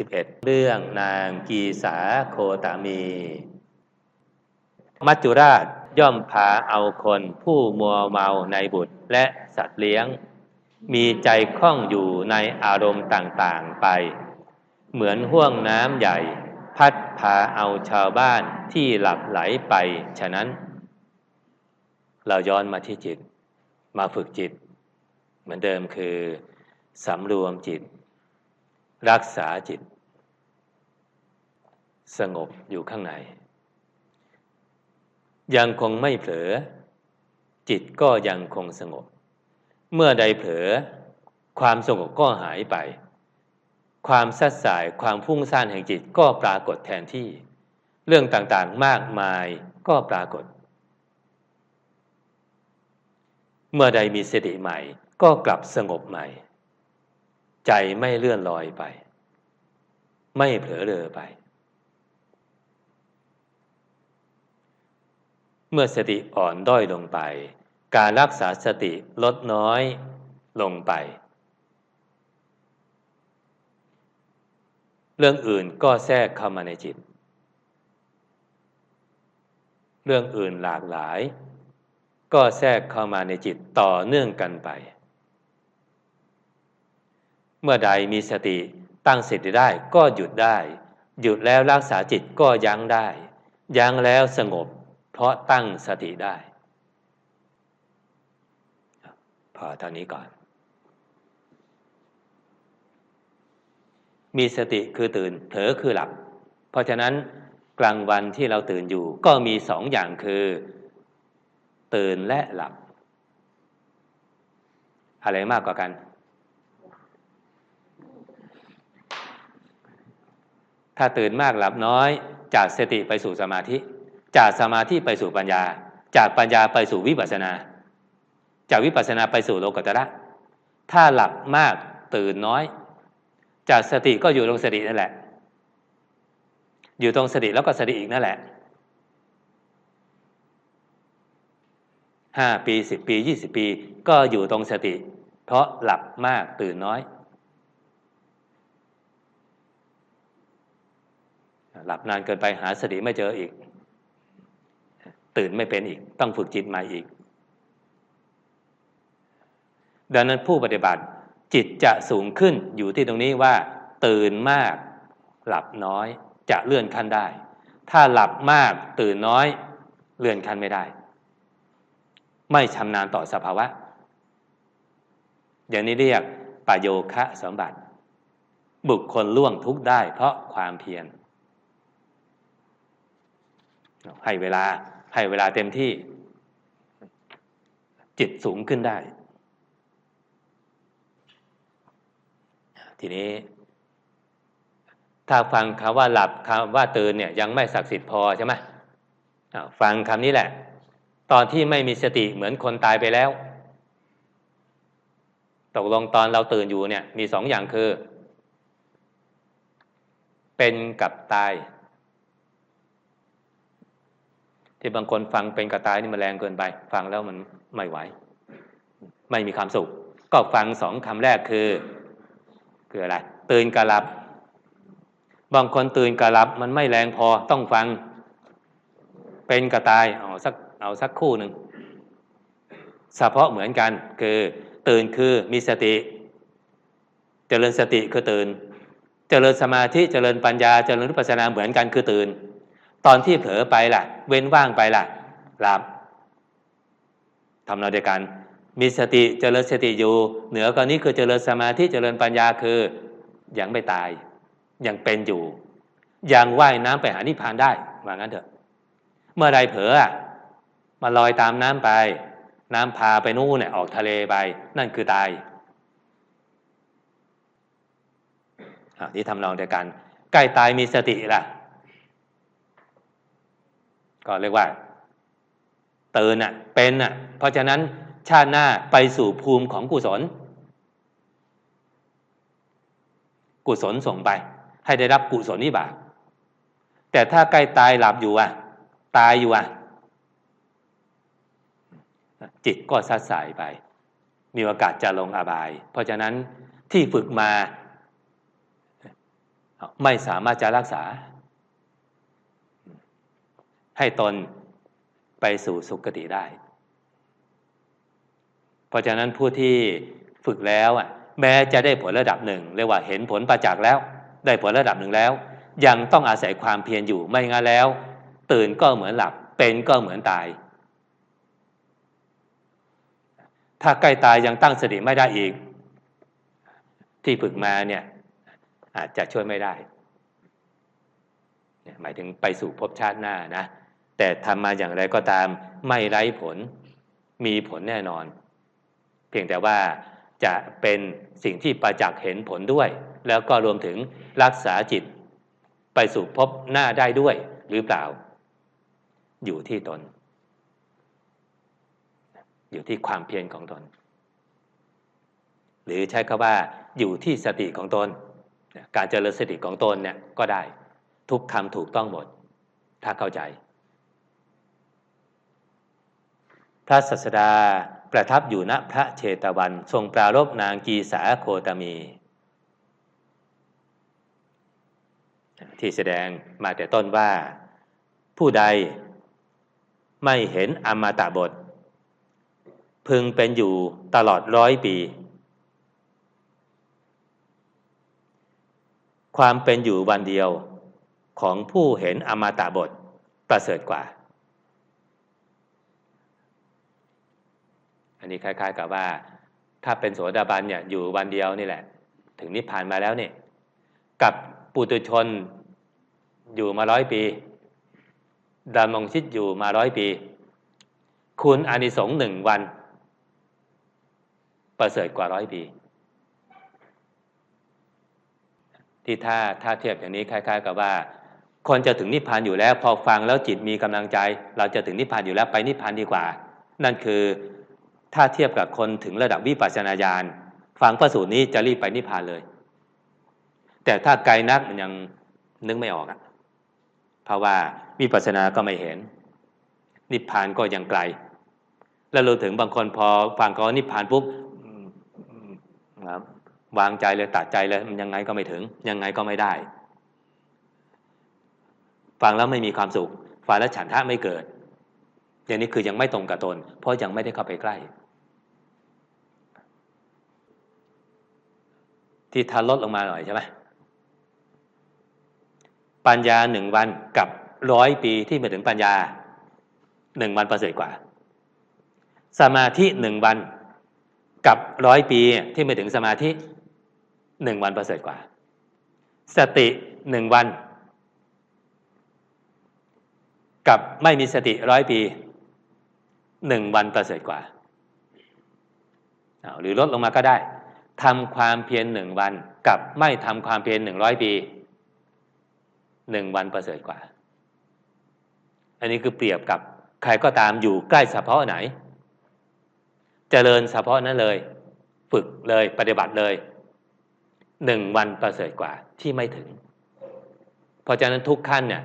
11 เรื่องนางกีสาโคตามี มัจจุราชย่อมพาเอาคนผู้มัวเมาในบุตรและสัตว์เลี้ยง มีใจคล่องอยู่ในอารมณ์ต่างๆไป เหมือนห่วงน้ำใหญ่ พัดพาเอาชาวบ้านที่หลับไหลไป ฉะนั้น เราย้อนมาที่จิต มาฝึกจิต เหมือนเดิมคือสำรวมจิต รักษาจิต สงบอยู่ข้างใน ยังคงไม่เผลอ จิตก็ยังคงสงบ เมื่อใดเผลอ ความสงบก็หายไป ความสัดสายความฟุ้งซ่านแห่งจิตก็ปรากฏแทนที่ เรื่องต่างๆมากมายก็ปรากฏ เมื่อใดมีสติใหม่ก็กลับสงบใหม่ ใจไม่เลื่อนลอยไป ไม่เผลอเลอไป เมื่อสติอ่อนด้อยลงไป การรักษาสติลดน้อยลงไป เรื่องอื่นก็แทรกเข้ามาในจิต เรื่องอื่นหลากหลาย ก็แทรกเข้ามาในจิตต่อเนื่องกันไป เมื่อใดมีสติตั้งสติได้ก็หยุดได้ หยุดแล้วรักษาจิตก็ยั้งได้ ยั้งแล้วสงบ เพราะตั้งสติได้ พอเท่านี้ก่อน มีสติคือตื่นเผลอคือหลับ เพราะฉะนั้นกลางวันที่เราตื่นอยู่ก็มีสองอย่างคือ ตื่นและหลับ อะไรมากกว่ากัน ถ้าตื่นมากหลับน้อย จากสติไปสู่สมาธิ จากสมาธิไปสู่ปัญญา จากปัญญาไปสู่วิปัสสนา จากวิปัสสนาไปสู่โลกุตระถ้าหลับมากตื่นน้อย จากสติก็อยู่ตรงสตินั่นแหละ อยู่ตรงสติแล้วก็สติอีกนั่นแหละห้าปีสิบปียี่สิบปี ก็อยู่ตรงสติ เพราะหลับมากตื่นน้อย หลับนานเกินไปหาสติไม่เจออีก ตื่นไม่เป็นอีก ต้องฝึกจิตใหม่อีก ดังนั้นผู้ปฏิบัติจิตจะสูงขึ้นอยู่ที่ตรงนี้ว่า ตื่นมาก หลับน้อยจะเลื่อนขั้นได้ ถ้าหลับมากตื่นน้อย เลื่อนขั้นไม่ได้ ไม่ชำนาญต่อสภาวะ อย่างนี้เรียกปโยคะสมบัติ บุคคลล่วงทุกได้เพราะความเพียร ให้เวลาให้เวลาเต็มที่ จิตสูงขึ้นได้ ทีนี้ ถ้าฟังคำว่าหลับคำว่าตื่นเนี่ยยังไม่ศักดิ์สิทธิ์พอใช่ไหมฟังคำนี้แหละ ตอนที่ไม่มีสติเหมือนคนตายไปแล้ว ตกลงตอนเราตื่นอยู่เนี่ย มีสองอย่างคือ เป็นกับตาย ที่บางคนฟังเป็นกระตายนี่มันแรงเกินไป ฟังแล้วมันไม่ไหว ไม่มีความสุข ก็ฟังสองคำแรกคือ คืออะไร ตื่นกระลับ บางคนตื่นกระลับ มันไม่แรงพอต้องฟัง เป็นกระตายเอาสักเอาสักคู่หนึ่งเฉพาะเหมือนกัน คือ ตื่นคือมีสติ เจริญสติคือตื่น เจริญสมาธิเจริญปัญญาเจริญรูปปัสนาเหมือนกันคือตื่น ตอนที่เผลอไปล่ะ เว้นว่างไปล่ะหลับทำเราเดียวกัน มีสติเจริญสติอยู่ เหนือกว่านี้คือเจริญสมาธิเจริญปัญญาคือยังไม่ตาย ยังเป็นอยู่ยังว่ายน้ำไปหานิพพานได้ว่างั้นเถอะ เมื่อใดเผลอมาลอยตามน้ำไป น้ำพาไปนู่นเนี่ยออกทะเลไป นั่นคือตายที่ทำนองเดียวกัน ใกล้ตายมีสติล่ะ ก็เรียกว่าเตื่นอะเป็นอะ เพราะฉะนั้นชาติหน้าไปสู่ภูมิของกุศล กุศลส่งไป ให้ได้รับกุศลนิบาตแต่ถ้าใกล้ตายหลับอยู่อะ ตายอยู่อะ จิตก็สัดสายไป มีโอกาสจะลงอบาย เพราะฉะนั้นที่ฝึกมา ไม่สามารถจะรักษา ให้ตนไปสู่สุคติได้ เพราะฉะนั้นผู้ที่ฝึกแล้วอะแม้จะได้ผลระดับหนึ่งเรียกว่าเห็นผลประจักษ์แล้ว ได้ผลระดับหนึ่งแล้ว ยังต้องอาศัยความเพียรอยู่ไม่งั้นแล้ว ตื่นก็เหมือนหลับเป็นก็เหมือนตาย ถ้าใกล้ตายยังตั้งสติไม่ได้อีก ที่ฝึกมาเนี่ยอาจจะช่วยไม่ได้หมายถึงไปสู่ภพชาติหน้านะ แต่ทำมาอย่างไรก็ตามไม่ไร้ผล มีผลแน่นอน เพียงแต่ว่าจะเป็นสิ่งที่ประจักษ์เห็นผลด้วย แล้วก็รวมถึงรักษาจิต ไปสู่พบหน้าได้ด้วยหรือเปล่า อยู่ที่ตน อยู่ที่ความเพียรของตน หรือใช้คำว่าอยู่ที่สติของตน การเจริญสติของตนเนี่ยก็ได้ ทุกคำถูกต้องหมด ถ้าเข้าใจ พ ระสัสดาประทับอยู่ณพระเชตวัน ทรงปรารบนางกีสาโคตมี ที่แสดงมาแต่ต้นว่า ผู้ใดไม่เห็นอมตะบท พึงเป็นอยู่ตลอดร้อยปี ความเป็นอยู่วันเดียวของผู้เห็นอมตะบทประเสริฐกว่า อันนี้คล้ายๆ กับว่า ถ้าเป็นโสดาบันเนี่ยอยู่วันเดียวนี่แหละ ถึงนิพพานมาแล้วเนี่ยกับปุตุชนอยู่มาร้อยปีดำรงชิดอยู่มาร้อยปี คุณอานิสงส์หนึ่งวัน ประเสริฐกว่าร้อยปี ที่ถ้าถ้าเทียบอย่างนี้คล้าย ๆ กับว่า คนจะถึงนิพพานอยู่แล้ว พอฟังแล้วจิตมีกำลังใจ เราจะถึงนิพพานอยู่แล้วไปนิพพานดีกว่า นั่นคือ ถ้าเทียบกับคนถึงระดับวิปัสสนาญาณฟังพระสูตรนี้จะรีบไปนิพพานเลย แต่ถ้าไกลนักมันยังนึกไม่ออกอะเพราะว่าวิปัสสนาก็ไม่เห็น นิพพานก็ยังไกล แล้วเราถึงบางคนพอฟังก็นิพพานปุ๊บวางใจเลยตัดใจเลยมันยังไงก็ไม่ถึง ยังไงก็ไม่ได้ ฟังแล้วไม่มีความสุขฟังแล้วฉันทะไม่เกิด อย่างนี้คือยังไม่ตรงกับตน เพราะยังไม่ได้เข้าไปใกล้ ที่ทันลดลงมาหน่อยใช่ไหมปัญญาหนึ่งวันกับร้อยปีที่มาถึงปัญญาหนึ่งวันประเสริฐกว่า สมาธิหนึ่งวันกับร้อยปีที่มาถึงสมาธิหนึ่งวันประเสริฐกว่า สติหนึ่งวัน กับไม่มีสติร้อยปีหนึ่งวันประเสริฐกว่าหรือลดลงมาก็ได้ ทำความเพียรหนึ่งวันกับไม่ทำความเพียรหนึ่งร้อยปีหนึ่งวันประเสริฐกว่า อันนี้คือเปรียบกับใครก็ตามอยู่ใกล้เฉพาะไหนจเจริญเฉพาะนั้นเลย ฝึกเลยปฏิบัติเลยหนึ่งวันประเสริฐกว่าที่ไม่ถึง เพราะฉะนั้นทุกขั้นเนี่ย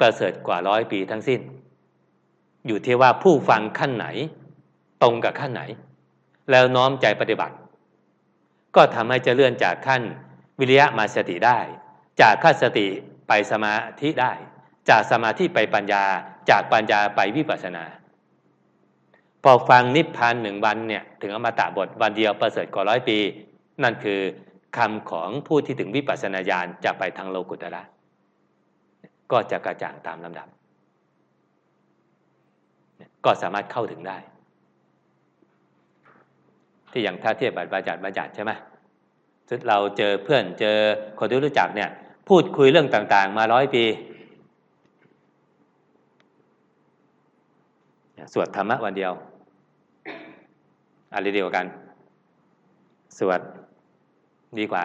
ประเสริฐกว่าร้อยปีทั้งสิ้น อยู่ที่ว่าผู้ฟังขั้นไหน ตรงกับขั้นไหน แล้วน้อมใจปฏิบัติ ก็ทำให้จะเลื่อนจากขั้นวิริยะมาสติได้ จากขั้นสติไปสมาธิได้ จากสมาธิไปปัญญา จากปัญญาไปวิปัสสนา พอฟังนิพพานหนึ่งวันเนี่ยถึงอมตะบทวันเดียวประเสริฐกว่าร้อยปี นั่นคือคำของผู้ที่ถึงวิปัสสนาญาณจะไปทางโลกุตระก็จะกระจ่างตามลำดับ ก็สามารถเข้าถึงได้ ที่อย่างถ้าเทียบบัตรบาจัดบาจัดใช่ไหมเราเจอเพื่อนเจอคนที่รู้จักเนี่ย พูดคุยเรื่องต่างๆ มาร้อยปีสวดธรรมะวันเดียวอะไรเดียวกัน สวดดีกว่า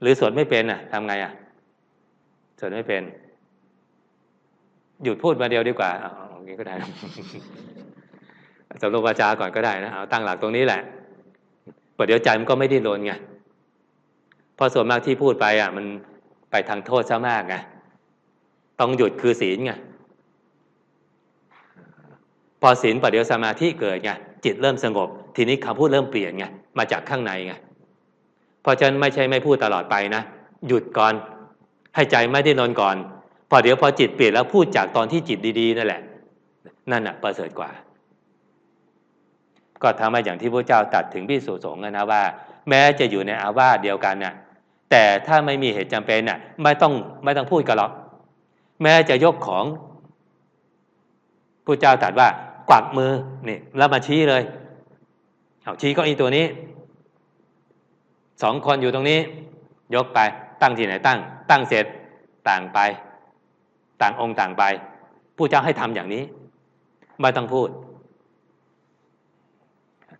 หรือสวดไม่เป็นอะทำไงอะสวดไม่เป็น หยุดพูดมาเดียวดีกว่าเอาอย่างนี้ก็ได้สำรวมวาจาก่อนก็ได้นะเอาตั้งหลักตรงนี้แหละ ปเดี๋ยวใจมันก็ไม่ได้โลนไงพอส่วนมากที่พูดไปอะ มันไปทางโทษซะมากไงต้องหยุดคือศีลไงพอศีลปเดี๋ยวสมาธิเกิดไงจิตเริ่มสงบ ทีนี้คำพูดเริ่มเปลี่ยนไงมาจากข้างในไงเพราะฉะนั้นไม่ใช่ไม่พูดตลอดไปนะหยุดก่อน ให้ใจไม่ได้นอนก่อน พอเดี๋ยวพอจิตเปลี่ยนแล้วพูดจากตอนที่จิตดีๆนั่นแหละ นั่นน่ะประเสริฐกว่า ก็ทำให้อย่างที่พระเจ้าตัดถึงพิสุสงฆ์นะว่า แม้จะอยู่ในอาวาสเดียวกันน่ะแต่ถ้าไม่มีเหตุจำเป็นน่ะไม่ต้องไม่ต้องพูดกันหรอก แม้จะยกของพระเจ้าตรัสว่ากวักมือนี่แล้วมาชี้เลยเอาชี้ก็อีตัวนี้สองคนอยู่ตรงนี้ ยกไปตั้งที่ไหนตั้ง ตั้งเสร็จต่างไป ต่างองค์ต่างไปผู้เจ้าให้ทำอย่างนี้ ไม่ต้องพูด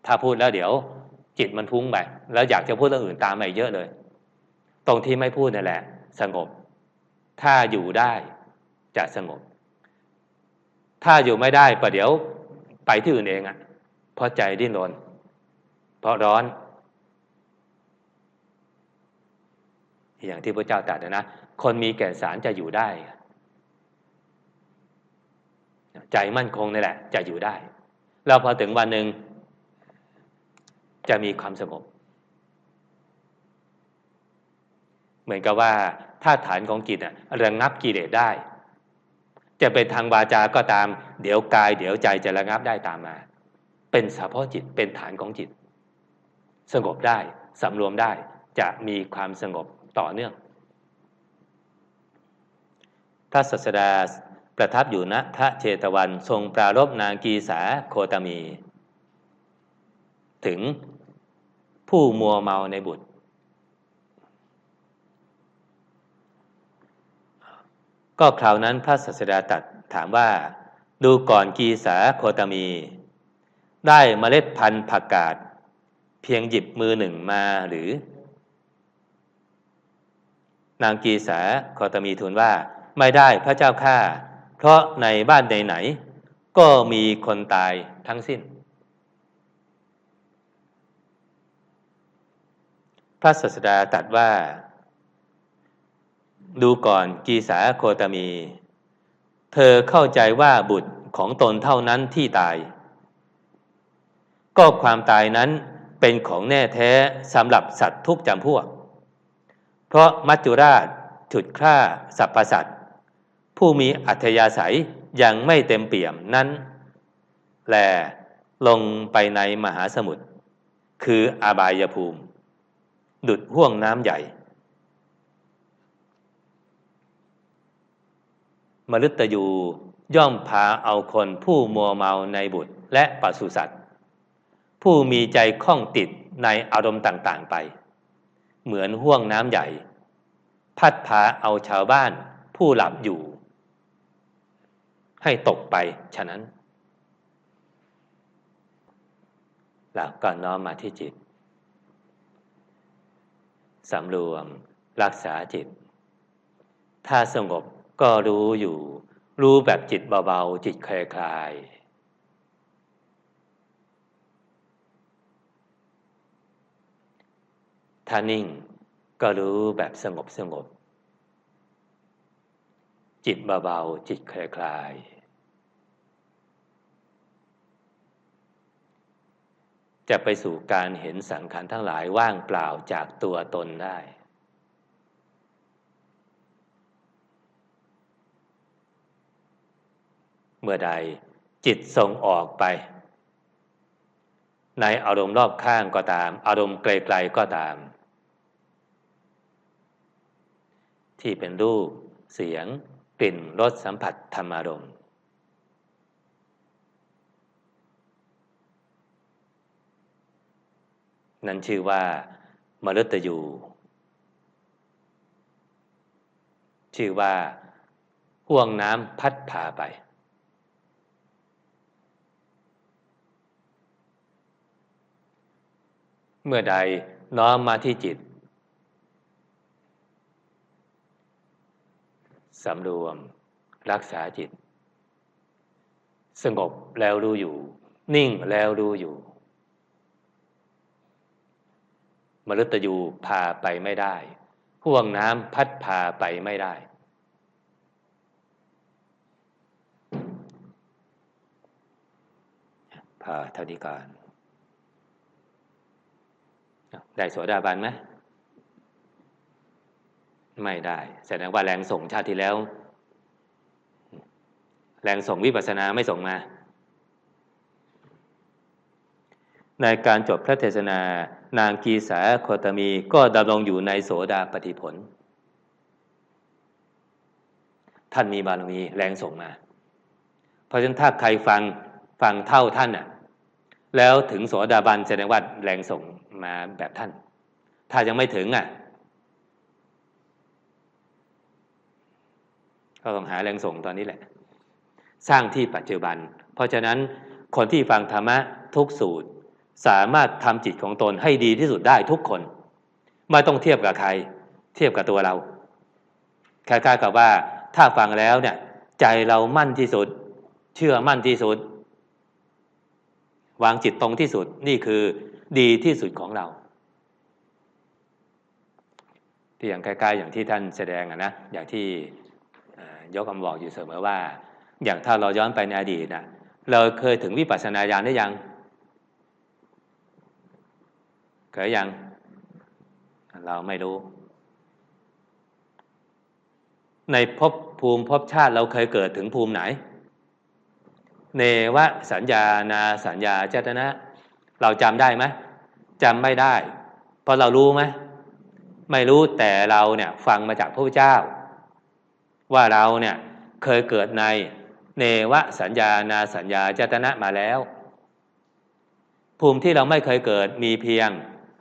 ถ้าพูดแล้วเดี๋ยวจิตมันฟุ้งไปแล้วอยากจะพูดเรื่องอื่นตามมาเยอะเลย ตรงที่ไม่พูดนั่นแหละ สงบ ถ้าอยู่ได้จะสงบ ถ้าอยู่ไม่ได้ประเดี๋ยวไปที่อื่นเองอะ่ะ เพราะใจดิ้นรน เพราะร้อน อย่างที่พระเจ้าตรัสนะ คนมีแก่นสารจะอยู่ได้ ใจมั่นคงนี่แหละ จะอยู่ได้แล้วพอถึงวันหนึ่ง จะมีความสงบ เหมือนกับว่าถ้าฐานของจิตระงับกิเลสได้ จะเป็นทางวาจาก็ตาม เดี๋ยวกาย เดี๋ยวใจจะระงับได้ตามมา เป็นเฉพาะจิตเป็นฐานของจิต สงบได้สำรวมได้จะมีความสงบต่อเนื่องพระศัสดาประทับอยู่ณพระเชตวันทรงปรารบนางกีสาโคตมี ถึง ผู้มัวเมาในบุตร ก็คราวนั้นพระศัสดาตัดถามว่า ดูก่อนกีสาโคตมี ได้เมล็ดพันธุ์ผักกาด เพียงหยิบมือหนึ่งมาหรือ นางกีสาโคตมีทูลว่า ไม่ได้พระเจ้าข้าเพราะในบ้านใดไหน ก็มีคนตายทั้งสิ้น พระศาสดาตัดว่า ดูก่อนกีสาโคตมี เธอเข้าใจว่าบุตรของตนเท่านั้นที่ตาย ก็ความตายนั้นเป็นของแน่แท้สำหรับสัตว์ทุกจำพวก เพราะมัจจุราชฉุดฆ่าสรรพสัตว์ผู้มีอัธยาศัยยังไม่เต็มเปี่ยมนั้นแลลงไปในมหาสมุทรคืออบายภูมิ ดุดห่วงน้ำใหญ่มฤตยูย่อมพาเอาคนผู้มัวเมาในบุตรและปัสุสัตว์ ผู้มีใจคล้องติดในอารมณ์ต่างๆไป เหมือนห่วงน้ำใหญ่ พัดพาเอาชาวบ้านผู้หลับอยู่ ให้ตกไปฉะนั้น แล้วก็น้อมมาที่จิต สำรวม รักษาจิต ถ้าสงบก็รู้อยู่ รู้แบบจิตเบาๆ จิตคลายๆถ้านิ่งก็รู้แบบสงบสงบ จิตเบาๆ จิตคลายๆ จะไปสู่การเห็นสังขารทั้งหลายว่างเปล่าจากตัวตนได้ เมื่อใดจิตส่งออกไป ในอารมณ์รอบข้างก็ตาม อารมณ์ไกลๆก็ตาม ที่เป็นรูป เสียง กลิ่นรสสัมผัสธรรมารมณ์ นั่นชื่อว่ามฤตยู ชื่อว่าห่วงน้ำพัดพาไป เมื่อใดน้อมมาที่จิตสำรวม รักษาจิต สงบแล้วรู้อยู่ นิ่งแล้วรู้อยู่ มฤตยูพาไปไม่ได้ห่วงน้ำพัดพาไปไม่ได้ พาเท่านี้ก่อน ได้โสดาบันไหมไม่ได้ แสดงว่าแรงส่งชาติที่แล้ว แรงส่งวิปัสสนาไม่ส่งมา ในการจบพระเทศนา นางกีสาโคตมีก็ดำรงอยู่ในโสดาปฏิผล ท่านมีบารมีแรงส่งมา เพราะฉะนั้นถ้าใครฟังฟังเท่าท่านน่ะ แล้วถึงโสดาบันแสดงว่าแรงส่งมาแบบท่าน ถ้ายังไม่ถึงอะก็ต้องหาแรงส่งตอนนี้แหละ สร้างที่ปัจจุบัน เพราะฉะนั้นคนที่ฟังธรรมะทุกสูตร สามารถทำจิตของตนให้ดีที่สุดได้ทุกคน ไม่ต้องเทียบกับใคร เทียบกับตัวเราคล้ายๆกับว่าถ้าฟังแล้วเนี่ย ใจเรามั่นที่สุด เชื่อมั่นที่สุด วางจิตตรงที่สุดนี่คือดีที่สุดของเราที่อย่างใกล้ๆอย่างที่ท่านแสดงนะอย่างที่ยกคำบอกอยู่เสมอว่า อย่างถ้าเราย้อนไปในอดีตนะเราเคยถึงวิปัสสนาญาณได้ยัง เคยยัง เราไม่รู้ ในภพภูมิภพชาติเราเคยเกิดถึงภูมิไหน เนวะสัญญานาสัญญาเจตนะ เราจำได้ไหมจำไม่ได้ เพราะเรารู้ไหมไม่รู้แต่เราเนี่ยฟังมาจากพระพุทธเจ้า ว่าเราเนี่ยเคยเกิดในเนวะสัญญานาสัญญาจตนะมาแล้ว ภูมิที่เราไม่เคยเกิดมีเพียง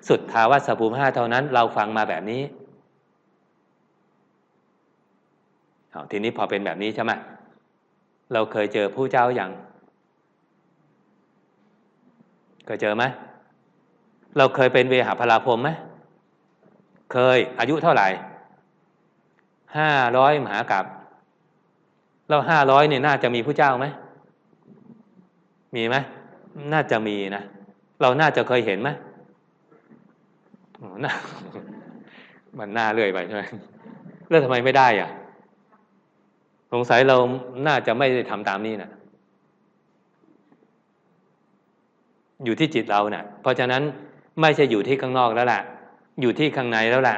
สุดทาวัสภูมิห้าเท่านั้น เราฟังมาแบบนี้ทีนี้พอเป็นแบบนี้ใช่ไหมเราเคยเจอผู้เจ้าอย่างเคยเจอไหมเราเคยเป็นเวหาพลาพรมไหมเคยอายุเท่าไหร่ห้าร้อยมหากับแล้วห้าร้อยเนี่ยน่าจะมีผู้เจ้าไหมมีไหมน่าจะมีนะเราน่าจะเคยเห็นไหม หน่ามันหน่าเลื่อยไปใช่ไหมเรื่องทำไมไม่ได้อะ สงสัยเราน่าจะไม่ได้ทำตามนี้นะอยู่ที่จิตเราเนะ่ะ เพราะฉะนั้นไม่ใช่อยู่ที่ข้างนอกแล้วแหละอยู่ที่ข้างในแล้วแหละ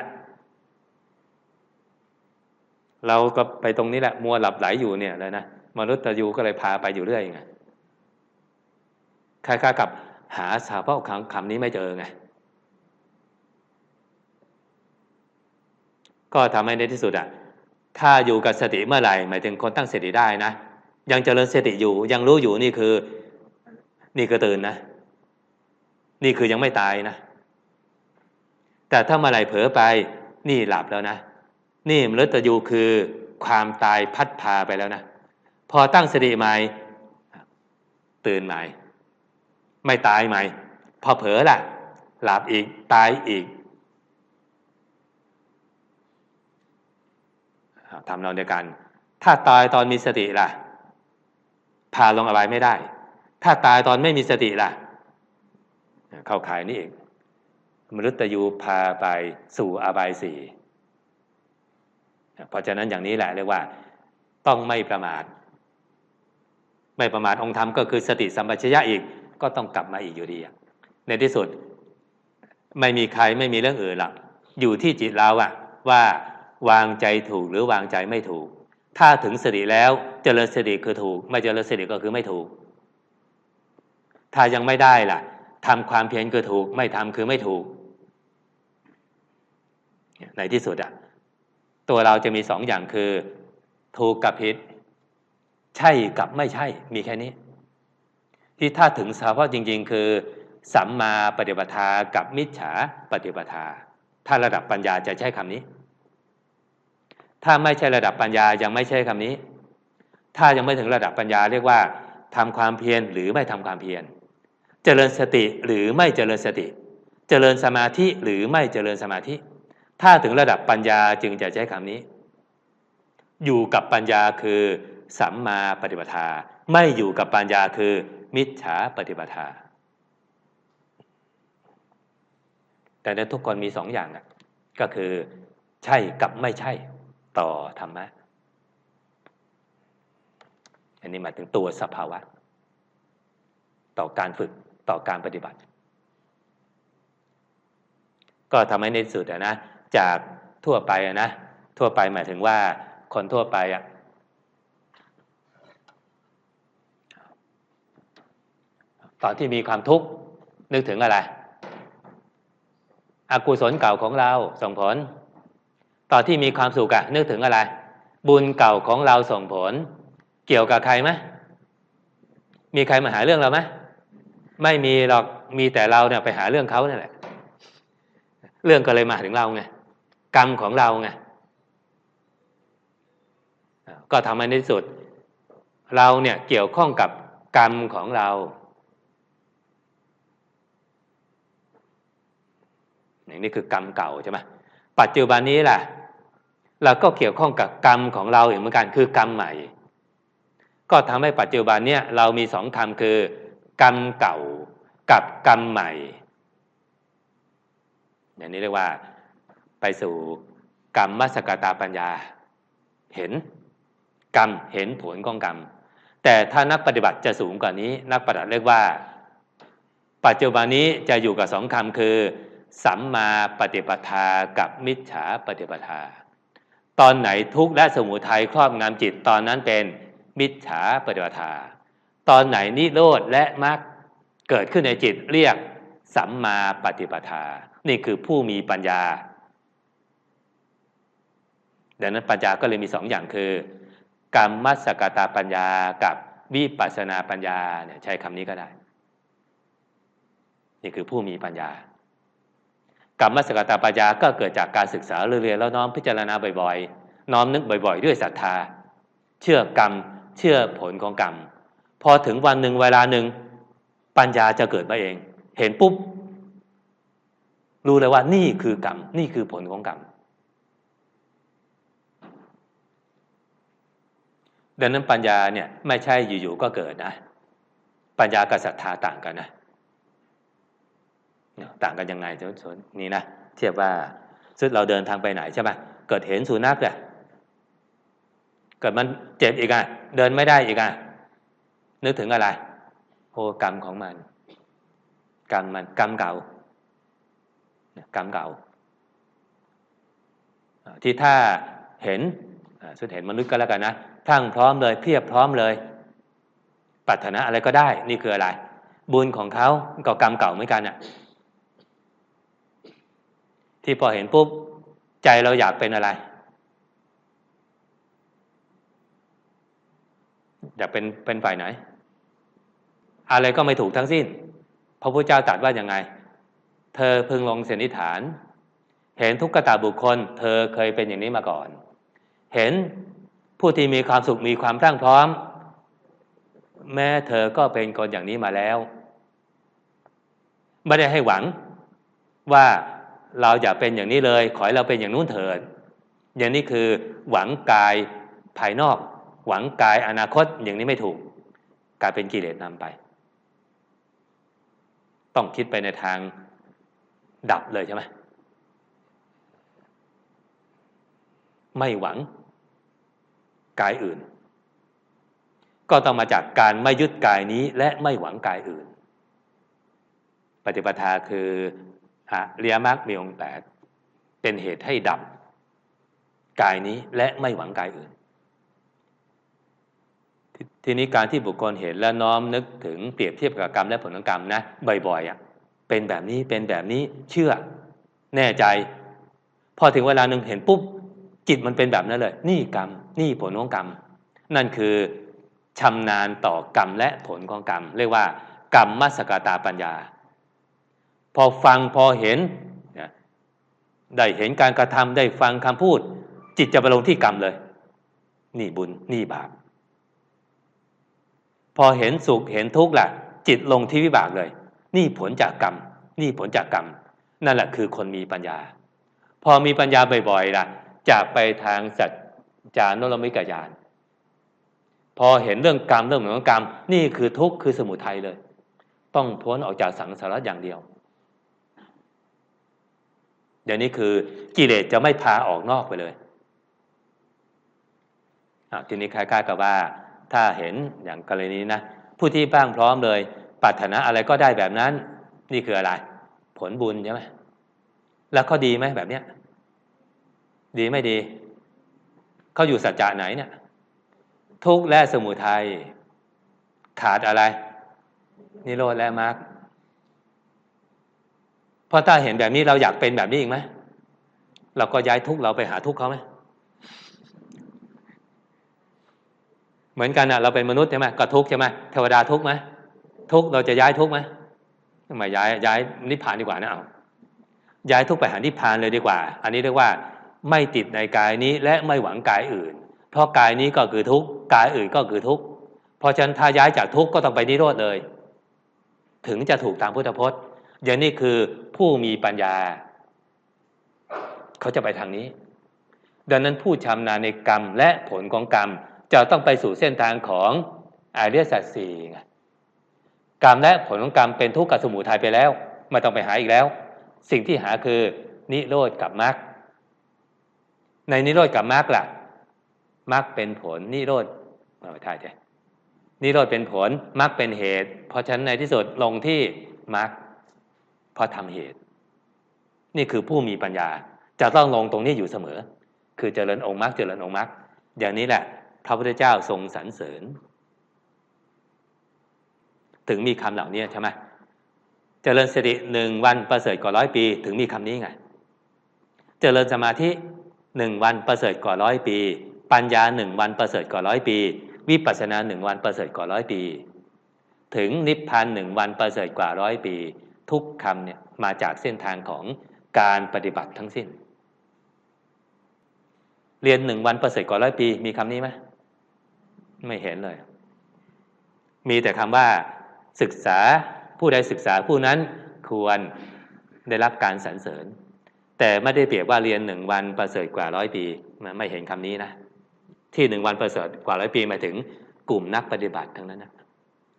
เราก็ไปตรงนี้แหละ มัวหลับไหลอยู่เนี่ยเลยนะมนุษย์ตะยูก็เลยพาไปอยู่เรื่อยไงคล้ายๆกับหาสาพาะคำคำนี้ไม่เจอไง ก็ทำให้ในที่สุดอะถ้าอยู่กับสติเมื่อไหร่หมายถึงคนตั้งสติได้นะ ยังเจริญสติอยู่ ยังรู้อยู่นี่คือ นี่คือตื่นนะ นี่คือยังไม่ตายนะ แต่ถ้าเมื่อไหร่เผลอไป นี่หลับแล้วนะ นี่มฤตยูคือความตายพัดพาไปแล้วนะ พอตั้งสติใหม่ตื่นใหม่ ไม่ตายใหม่ พอเผลอล่ะ หลับอีกตายอีก ทำเราเดียวกัน ถ้าตายตอนมีสติล่ะ พาลงอบายไม่ได้ ถ้าตายตอนไม่มีสติล่ะ เข้าขายนี่เองมฤตยูพาไปสู่อบายสี่เพราะฉะนั้นอย่างนี้แหละเรียกว่า ต้องไม่ประมาท ไม่ประมาทองค์ธรรมก็คือสติสัมปชัญญะอีกก็ต้องกลับมาอีกอยู่ดีในที่สุด ไม่มีใครไม่มีเรื่องอื่นหรอกอยู่ที่จิตเราอะว่า วางใจถูกหรือวางใจไม่ถูก ถ้าถึงสติแล้วเจริญสติคือถูก ไม่เจริญสติก็คือไม่ถูก ถ้ายังไม่ได้ล่ะทำความเพียรคือถูก ไม่ทำคือไม่ถูก ในที่สุดอะตัวเราจะมีสองอย่างคือ ถูกกับผิด ใช่กับไม่ใช่ มีแค่นี้ ที่ถ้าถึงสภาวะจริง ๆ คือสัมมาปฏิปทากับมิจฉาปฏิปทา ถ้าระดับปัญญาจะใช้คำนี้ ถ้าไม่ใช่ระดับปัญญายังไม่ใช่คำนี้ ถ้ายังไม่ถึงระดับปัญญาเรียกว่าทำความเพียรหรือไม่ทำความเพียร เจริญสติหรือไม่เจริญสติ เจริญสมาธิหรือไม่เจริญสมาธิ ถ้าถึงระดับปัญญาจึงจะใช้คำนี้ อยู่กับปัญญาคือสัมมาปฏิปทา ไม่อยู่กับปัญญาคือ มิจฉาปฏิปทา แต่ในทุกคนมีสองอย่างก็คือ ใช่กับไม่ใช่ ต่อธรรมะ อันนี้หมายถึงตัวสภาวะ ต่อการฝึกต่อการปฏิบัติ ก็ทำให้ในสุดนะ จากทั่วไปนะทั่วไปหมายถึงว่าคนทั่วไปอะตอนที่มีความทุกข์นึกถึงอะไร อกุศลเก่าของเราส่งผล ตอนที่มีความสุขอะนึกถึงอะไร บุญเก่าของเราส่งผล เกี่ยวกับใครไหมมีใครมาหาเรื่องเราไหมไม่มีหรอกมีแต่เราเนี่ยไปหาเรื่องเขาเนี่ยแหละ เรื่องก็เลยมาถึงเราไงกรรมของเราไงก็ทำให้ในที่สุด เราเนี่ยเกี่ยวข้องกับกรรมของเราอย่างนี้คือกรรมเก่าใช่ไหมปัจจุบันนี้แหละ เราก็เกี่ยวข้องกับกรรมของเราอีกเหมือนกันคือกรรมใหม่ ก็ทำให้ปัจจุบันเนี้ยเรามีสองคำคือ กรรมเก่ากับกรรมใหม่ อย่างนี้เรียกว่า ไปสู่กรรมมัสกตาปัญญา เห็นกรรมเห็นผลของกรรม แต่ถ้านักปฏิบัติจะสูงกว่านี้ นักปฏิบัติเรียกว่า ปัจจุบันนี้จะอยู่กับสองคำคือ สัมมาปฏิปทากับมิจฉาปฏิปทา ตอนไหนทุกข์และสมุทัยครอบงำจิตตอนนั้นเป็นมิจฉาปฏิปทา ตอนไหนนิโรธและมรรคเกิดขึ้นในจิตเรียกสัมมาปฏิปทา นี่คือผู้มีปัญญา ดังนั้นปัญญาก็เลยมีสองอย่างคือกรรมมัสกตาปัญญากับวิปัสนาปัญญาเนี่ยใช้คำนี้ก็ได้ นี่คือผู้มีปัญญา กรรมสกตาปัญญาก็เกิดจากการศึกษาเรียนแล้วน้อมพิจารณาบ่อยๆ น้อมนึกบ่อยๆ ด้วยศรัทธา เชื่อกรรม เชื่อผลของกรรม พอถึงวันหนึ่งเวลาหนึ่งปัญญาจะเกิดมาเอง เห็นปุ๊บ รู้เลยว่านี่คือกรรม นี่คือผลของกรรม ดังนั้นปัญญาเนี่ยไม่ใช่อยู่ๆก็เกิดนะ ปัญญากับศรัทธาต่างกันนะ ต่างกันยังไงส่วนนี้นะเทียบว่าซึ่งเราเดินทางไปไหนใช่ไหมเกิดเห็นสุนัขเนี่ยเกิดมันเจ็บอีกอะเดินไม่ได้อีกอะนึกถึงอะไรโอกรรมของมัน กรรมมันกรรมเก่ากรรมเก่า ที่ถ้าเห็นสุดเห็นมนุษย์ก็แล้วกันนะทั้งพร้อมเลยเพียบพร้อมเลยปรารถนาอะไรก็ได้ นี่คืออะไร บุญของเขาก็กรรมเก่าเหมือนกันอะ ที่พอเห็นปุ๊บใจเราอยากเป็นอะไร อยากเป็นเป็นฝ่ายไหน อะไรก็ไม่ถูกทั้งสิ้น พระพุทธเจ้าตรัสว่าอย่างไง เธอพึงลงเสนิฐาน เห็นทุกขตาบุคคล เธอเคยเป็นอย่างนี้มาก่อน เห็นผู้ที่มีความสุขมีความตั้งพร้อม แม้เธอก็เป็นคนอย่างนี้มาแล้ว ไม่ได้ให้หวังว่า เราอย่าเป็นอย่างนี้เลย ขอให้เราเป็นอย่างนู้นเถิดอย่างนี้คือหวังกายภายนอก หวังกายอนาคตอย่างนี้ไม่ถูกกลายเป็นกิเลสนำไป ต้องคิดไปในทางดับเลยใช่ไหมไม่หวังกายอื่น ก็ต้องมาจากการไม่ยึดกายนี้และไม่หวังกายอื่น ปฏิปทาคือ อริยมรรคมีองค์แปดเป็นเหตุให้ดับกายนี้และไม่หวังกายอื่นททีนี้การที่บุคคลเห็นและน้อมนึกถึงเปรียบเทียบกับกรรมและผลของกรรมนะบ่อยๆอะเป็นแบบนี้เป็นแบบนี้เชื่อแน่ใจ พอถึงเวลาหนึ่งเห็นปุ๊บจิตมันเป็นแบบนั้นเลย นี่กรรม นี่ผลของกรรม นั่นคือชำนาญต่อกรรมและผลของกรรม เรียกว่ากรรมมัสกตาปัญญา พอฟังพอเห็นได้เห็นการกระทำได้ฟังคำพูด จิตจะไปลงที่กรรมเลย นี่บุญนี่บาป พอเห็นสุขเห็นทุกข์ล่ะ จิตลงที่วิบากเลย นี่ผลจากกรรม นี่ผลจากกรรม นั่นแหละคือคนมีปัญญา พอมีปัญญาบ่อยๆล่ะจะไปทางสัจจานุลมิกญาณพอเห็นเรื่องกรรมเรื่องของกรรม นี่คือทุกข์คือสมุทัยเลย ต้องพ้นออกจากสังสารวัฏอย่างเดียว เดี๋ยวนี้คือกิเลสจะไม่พาออกนอกไปเลยทีนี้คล้ายๆกับว่า ถ้าเห็นอย่างกรณีนะผู้ที่บ้างพร้อมเลยปรารถนาอะไรก็ได้แบบนั้น นี่คืออะไร ผลบุญใช่ไหมแล้วเขาดีไหมแบบเนี้ย ดีไม่ดี เขาอยู่สัจจะไหนเนี่ย ทุกข์และสมุทัยขาดอะไร นิโรธและมรรค เพราะถ้าเห็นแบบนี้เราอยากเป็นแบบนี้อีกไหมเราก็ย้ายทุกเราไปหาทุกเขาไหมเหมือนกันอะเราเป็นมนุษย์ใช่ไหมก็ทุกใช่ไหมเทวดาทุกไหมทุกเราจะย้ายทุกไหมไม่ย้ายย้ายนิพพานดีกว่านะเอาย้ายทุกไปหานิพพานเลยดีกว่า อันนี้เรียกว่าไม่ติดในกายนี้และไม่หวังกายอื่น เพราะกายนี้ก็คือทุกกายอื่นก็คือทุกเพราะฉะนั้นถ้าย้ายจากทุกก็ต้องไปนิโรธเลย ถึงจะถูกตามพุทธพจน์ อย่างนี้คือผู้มีปัญญา เขาจะไปทางนี้ ดังนั้นผู้ชำนาญในกรรมและผลของกรรม จะต้องไปสู่เส้นทางของอริยสัจสี่กรรมและผลของกรรมเป็นทุกข์กับสมุทัยไปแล้วไม่ต้องไปหาอีกแล้ว สิ่งที่หาคือนิโรธกับมรรคในนิโรธกับมรรคล่ะมรรคเป็นผลนิโรธมาไปทายใจนิโรธเป็นผลมรรคเป็นเหตุ เพราะฉะนั้นในที่สุดลงที่มรรค เพราะทำเหตุ นี่คือผู้มีปัญญาจะต้องลงตรงนี้อยู่เสมอ คือเจริญองค์มรรคเจริญองค์มรรคอย่างนี้แหละ พระพุทธเจ้าทรงสรรเสริญ ถึงมีคำเหล่านี้ใช่ไหมเจริญสติหนึ่งวันประเสริฐกว่าร้อยปี ถึงมีคำนี้ไง เจริญสมาธิหนึ่งวันประเสริฐกว่าร้อยปี ปัญญาหนึ่งวันประเสริฐกว่าร้อยปี วิปัสสนาหนึ่งวันประเสริฐกว่าร้อยปี ถึงนิพพานหนึ่งวันประเสริฐกว่าร้อยปี ทุกคำเนี่ยมาจากเส้นทางของการปฏิบัติทั้งสิ้น เรียนหนึ่งวันประเสริฐกว่าร้อยปี มีคำนี้ไหมไม่เห็นเลย มีแต่คำว่าศึกษาผู้ใดศึกษาผู้นั้นควรได้รับการสรรเสริญ แต่ไม่ได้เปรียบว่าเรียนหนึ่งวันประเสริฐกว่าร้อยปีไม่เห็นคำนี้นะที่หนึ่งวันประเสริฐกว่าร้อยปีหมายถึงกลุ่มนักปฏิบัติทั้งนั้นนะ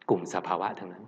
กลุ่มสภาวะทั้งนั้น